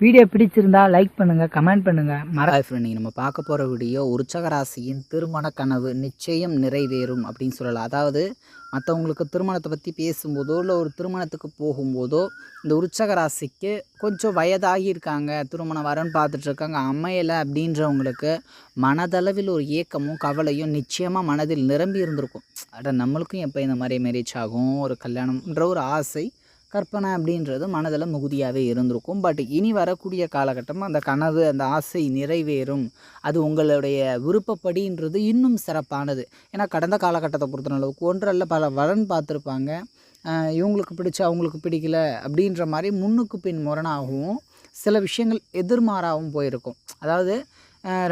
Video பிடிச்சிருந்தா like பண்ணுங்க comment பண்ணுங்க. மர ஃப்ரெண்ட் நீங்கள் நம்ம பார்க்க போகிற வீடியோ உற்சக ராசியின் திருமண கனவு நிச்சயம் நிறைவேறும் அப்படின்னு சொல்லலாம். அதாவது மற்றவங்களுக்கு திருமணத்தை பற்றி பேசும்போதோ இல்லை ஒரு திருமணத்துக்கு போகும்போதோ இந்த உற்சக ராசிக்கு கொஞ்சம் வயதாகி இருக்காங்க திருமணம் வரன்னு பார்த்துட்ருக்காங்க அமையலை அப்படின்றவங்களுக்கு மனதளவில் ஒரு ஏக்கமும் கவலையும் நிச்சயமாக மனதில் நிரம்பி இருந்திருக்கும். அட நம்மளுக்கும் எப்போ இந்த மாதிரி மேரேஜ் ஆகும்? ஒரு கல்யாணம்ன்ற ஒரு ஆசை கற்பனை அப்படின்றது மனதில் மிகுதியாகவே இருந்திருக்கும். பட் இனி வரக்கூடிய காலகட்டம் அந்த கனவு அந்த ஆசை நிறைவேறும். அது உங்களுடைய விருப்பப்படின்றது இன்னும் சிறப்பானது. ஏன்னா கடந்த காலகட்டத்தை பொறுத்தளவுக்கு ஒன்றல்ல பல வரன் பார்த்துருப்பாங்க. இவங்களுக்கு பிடிச்ச அவங்களுக்கு பிடிக்கல அப்படின்ற மாதிரி முன்னுக்கு பின் முரணாகவும் சில விஷயங்கள் எதிர்மாறாகவும் போயிருக்கும். அதாவது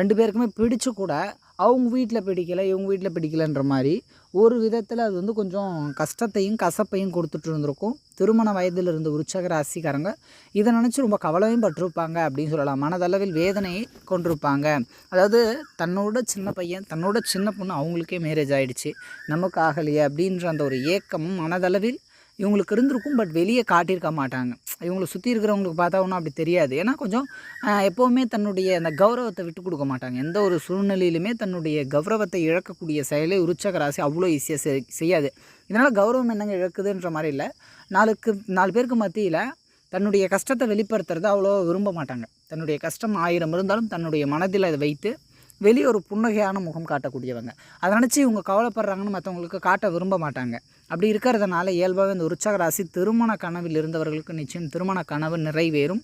ரெண்டு பேருக்குமே பிடிச்சு கூட அவங்க வீட்டில் பிடிக்கலை இவங்க வீட்டில் பிடிக்கலைன்ற மாதிரி ஒரு விதத்தில் அது வந்து கொஞ்சம் கஷ்டத்தையும் கசப்பையும் கொடுத்துட்டு இருந்திருக்கும். திருமண வயதில் இருந்த உற்சக ராசிக்காரங்க இதை நினச்சி ரொம்ப கவலையும் பட்டிருப்பாங்க அப்படின்னு சொல்லலாம். மனதளவில் வேதனையை கொண்டிருப்பாங்க. அதாவது தன்னோட சின்ன பையன் தன்னோட சின்ன பொண்ணு அவங்களுக்கே மேரேஜ் ஆகிடுச்சு நமக்கு ஆகலையே அப்படின்ற அந்த ஒரு ஏக்கமும் மனதளவில் இவங்களுக்கு இருந்திருக்கும் பட் வெளியே காட்டியிருக்க மாட்டாங்க. இவங்களை சுற்றி இருக்கிறவங்களுக்கு பார்த்தா ஒன்றும் அப்படி தெரியாது. ஏன்னா கொஞ்சம் எப்போவுமே தன்னுடைய அந்த கௌரவத்தை விட்டு கொடுக்க மாட்டாங்க. எந்த ஒரு சூழ்நிலையிலுமே தன்னுடைய கௌரவத்தை இழக்கக்கூடிய செயலை உருச்சக ராசி அவ்வளோ ஈஸியாக செய்யாது. இதனால் கௌரவம் என்னங்க இழக்குதுன்ற மாதிரி இல்லை. நாளுக்கு நாலு பேருக்கு மத்தியில் தன்னுடைய கஷ்டத்தை வெளிப்படுத்துறது அவ்வளோ விரும்ப மாட்டாங்க. தன்னுடைய கஷ்டம் ஆயிரம் இருந்தாலும் தன்னுடைய மனதில் அதை வைத்து வெளியே ஒரு புன்னகையான முகம் காட்டக்கூடியவங்க. அதை நினச்சி இவங்க கவலைப்படுறாங்கன்னு மற்றவங்களுக்கு காட்ட விரும்ப மாட்டாங்க. அப்படி இருக்கிறதுனால இயல்பாகவே இந்த உற்சாக ராசி திருமண கனவில் இருந்தவர்களுக்கு நிச்சயம் திருமண கனவு நிறைவேறும்.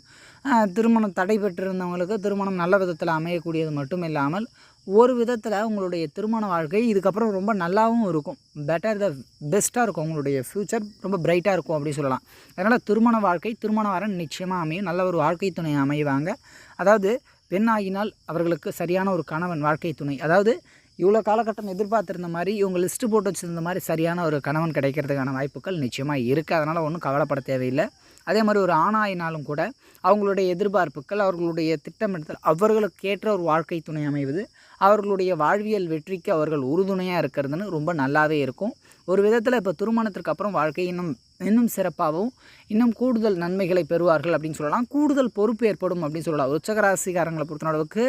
திருமணம் தடைபெற்றிருந்தவங்களுக்கு திருமணம் நல்ல விதத்தில் அமையக்கூடியது மட்டும் இல்லாமல் ஒரு விதத்தில் உங்களுடைய திருமண வாழ்க்கை இதுக்கப்புறம் ரொம்ப நல்லாவும் இருக்கும். பெட்டர் த பெஸ்ட்டாக இருக்கும். உங்களுடைய ஃப்யூச்சர் ரொம்ப பிரைட்டாக இருக்கும் அப்படின்னு சொல்லலாம். அதனால் திருமண வாழ்க்கை திருமண வாரம் நிச்சயமாக அமையும். நல்ல ஒரு வாழ்க்கை துணை அமைவாங்க. அதாவது பெண் ஆகினால் அவர்களுக்கு சரியான ஒரு கணவன் வாழ்க்கை துணை. அதாவது இவ்வளோ காலகட்டம் எதிர்பார்த்துருந்த மாதிரி இவங்க லிஸ்ட்டு போட்டு வச்சுருந்த மாதிரி சரியான ஒரு கணவன் கிடைக்கிறதுக்கான வாய்ப்புகள் நிச்சயமாக இருக்குது அதனால் ஒன்றும் கவலைப்பட தேவையில்லை. அதே மாதிரி ஒரு ஆணாயினாலும் கூட அவங்களுடைய எதிர்பார்ப்புகள் அவர்களுடைய திட்டமிடுதல் அவர்களுக்கு ஏற்ற ஒரு வாழ்க்கை துணை அமைவது அவர்களுடைய வாழ்வியல் வெற்றிக்கு அவர்கள் உறுதுணையாக இருக்கிறதுன்னு ரொம்ப நல்லாவே இருக்கும். ஒரு விதத்தில் இப்போ திருமணத்திற்கு அப்புறம் வாழ்க்கை இன்னும் இன்னும் சிறப்பாகவும் இன்னும் கூடுதல் நன்மைகளை பெறுவார்கள் அப்படின்னு சொல்லலாம். கூடுதல் பொறுப்பு ஏற்படும் அப்படின்னு சொல்லலாம். உச்சகராசிக்காரங்களை பொறுத்தளவுக்கு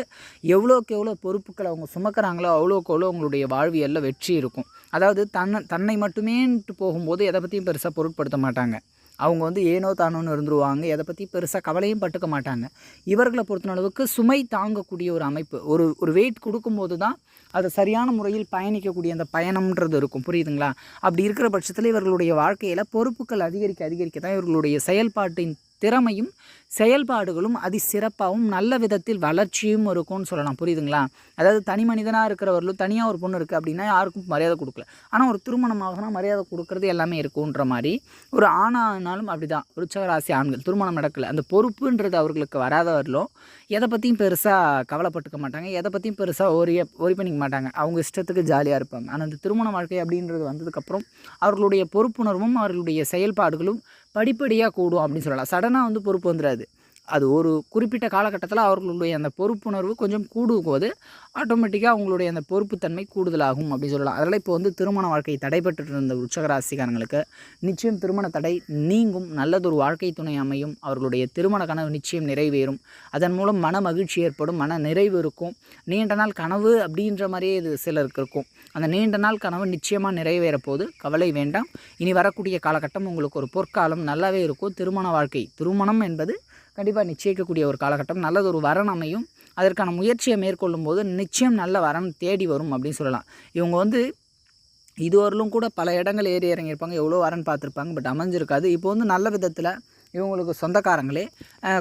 எவ்வளோக்கு எவ்வளோ பொறுப்புகளை அவங்க சுமக்கிறாங்களோ அவ்வளோக்கு அவ்வளோ அவங்களுடைய வாழ்வியலில் வெற்றி இருக்கும். அதாவது தன்னை தன்னை மட்டுமேன்ட்டு போகும்போது எதை பற்றியும் பெருசாக பொருட்படுத்த மாட்டாங்க. அவங்க வந்து ஏனோ தானோன்னு இருந்துருவாங்க. எதை பற்றி பெருசாக கவலையும் பட்டுக்க மாட்டாங்க. இவர்களை பொறுத்தளவுக்கு சுமை தாங்கக்கூடிய ஒரு அமைப்பு ஒரு ஒரு வெயிட் கொடுக்கும்போது தான் அது சரியான முறையில் பயணிக்கக்கூடிய அந்த பயணம்ன்றது இருக்கும். புரியுதுங்களா? அப்படி இருக்கிற பட்சத்தில் இவர்களுடைய வாழ்க்கையில் பொறுப்புகள் அதிகரிக்க அதிகரிக்க தான் இவர்களுடைய செயல்பாட்டின் திறமையும் செயல்பாடுகளும் அதி சிறப்பாகவும் நல்ல விதத்தில் வளர்ச்சியும் இருக்கும்னு சொல்லலாம். புரியுதுங்களா? அதாவது தனி மனிதனாக இருக்கிறவர்களும் தனியாக ஒரு பொண்ணு இருக்குது அப்படின்னா யாருக்கும் மரியாதை கொடுக்கல. ஆனால் ஒரு திருமணம் ஆகுனா மரியாதை கொடுக்கறது எல்லாமே இருக்குன்ற மாதிரி ஒரு ஆணானாலும் அப்படி தான் ருச்சகராசி ஆண்கள் திருமணம் நடக்கலை. அந்த பொறுப்புன்றது அவர்களுக்கு வராதவர்களும் எதை பற்றியும் பெருசாக கவலைப்பட்டுக்க மாட்டாங்க. எதை பற்றியும் பெருசாக ஓரிய ஒரி பண்ணிக்க மாட்டாங்க. அவங்க இஷ்டத்துக்கு ஜாலியாக இருப்பாங்க. ஆனால் அந்த திருமண வாழ்க்கை அப்படின்றது வந்ததுக்கப்புறம் அவர்களுடைய பொறுப்புணர்வும் அவர்களுடைய செயல்பாடுகளும் படிப்படியாக கூடும் அப்படின்னு சொல்லலாம். சடனாக வந்து பொறுப்பு வந்துடாது அது ஒரு குறிப்பிட்ட காலகட்டத்தில் அவர்களுடைய அந்த பொறுப்புணர்வு கொஞ்சம் கூடும் போது ஆட்டோமேட்டிக்காக அவங்களுடைய அந்த பொறுப்புத்தன்மை கூடுதலாகும் அப்படின்னு சொல்லலாம். அதனால் இப்போ வந்து திருமண வாழ்க்கை தடைபட்டு இருந்த உச்சகராசிக்காரங்களுக்கு நிச்சயம் திருமண தடை நீங்கும். நல்லதொரு வாழ்க்கை துணை அமையும். அவர்களுடைய திருமண கனவு நிச்சயம் நிறைவேறும். அதன் மூலம் மன மகிழ்ச்சி ஏற்படும். மன நிறைவு இருக்கும். நீண்ட நாள் கனவு அப்படின்ற மாதிரியே இது சிலருக்கு இருக்கும். அந்த நீண்ட நாள் கனவு நிச்சயமாக நிறைவேற போது கவலை வேண்டாம். இனி வரக்கூடிய காலகட்டம் உங்களுக்கு ஒரு பொற்காலம். நல்லாவே இருக்கும். திருமண வாழ்க்கை திருமணம் என்பது கண்டிப்பாக நிச்சயிக்கக்கூடிய ஒரு காலகட்டம். நல்லது ஒரு வரன் அமையும். அதற்கான முயற்சியை மேற்கொள்ளும் போது நிச்சயம் நல்ல வரன் தேடி வரும் அப்படின்னு சொல்லலாம். இவங்க வந்து இதுவரையிலும் கூட பல இடங்கள் ஏறி இறங்கியிருப்பாங்க. எவ்வளோ வரன் பார்த்துருப்பாங்க. பட் அமைஞ்சிருக்காது. இப்போ வந்து நல்ல விதத்தில் இவங்களுக்கு சொந்தக்காரங்களே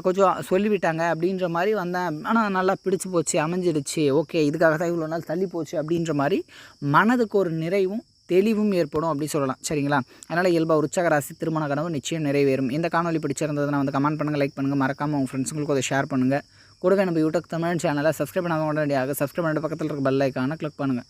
கொஞ்சம் சொல்லிவிட்டாங்க அப்படின்ற மாதிரி வந்தேன். ஆனால் நல்லா பிடிச்சு போச்சு அமைஞ்சிடுச்சு. ஓகே இதுக்காக தான் இவ்வளோ நாள் தள்ளி போச்சு அப்படின்ற மாதிரி மனதுக்கு ஒரு நிறைவும் தெளிவும் ஏற்படும் அப்படின்னு சொல்லலாம். சரிங்களா? அதனால் இயல்பாக உற்சாக ராசி திருமண கனவு நிச்சயம் நிறைவேறும். இந்த காணொலி பிடிச்சிருந்ததுன்னா வந்து கமெண்ட் பண்ணுங்கள் லைக் பண்ணுங்கள் மறக்காமல் உங்கள் ஃப்ரெண்ட்ஸுங்களுக்கு அதை ஷேர் பண்ணுங்கள் கூடவே நம்ம யூடியூப் தமிழ் சேனலை சப்ஸ்கிரைப் பண்ணாத உடனடியாக சப்ஸ்கிரைப் பண்ணிட்டு பக்கத்தில் இருக்க பெல் ஐக்கானை கிளிக் பண்ணுங்கள்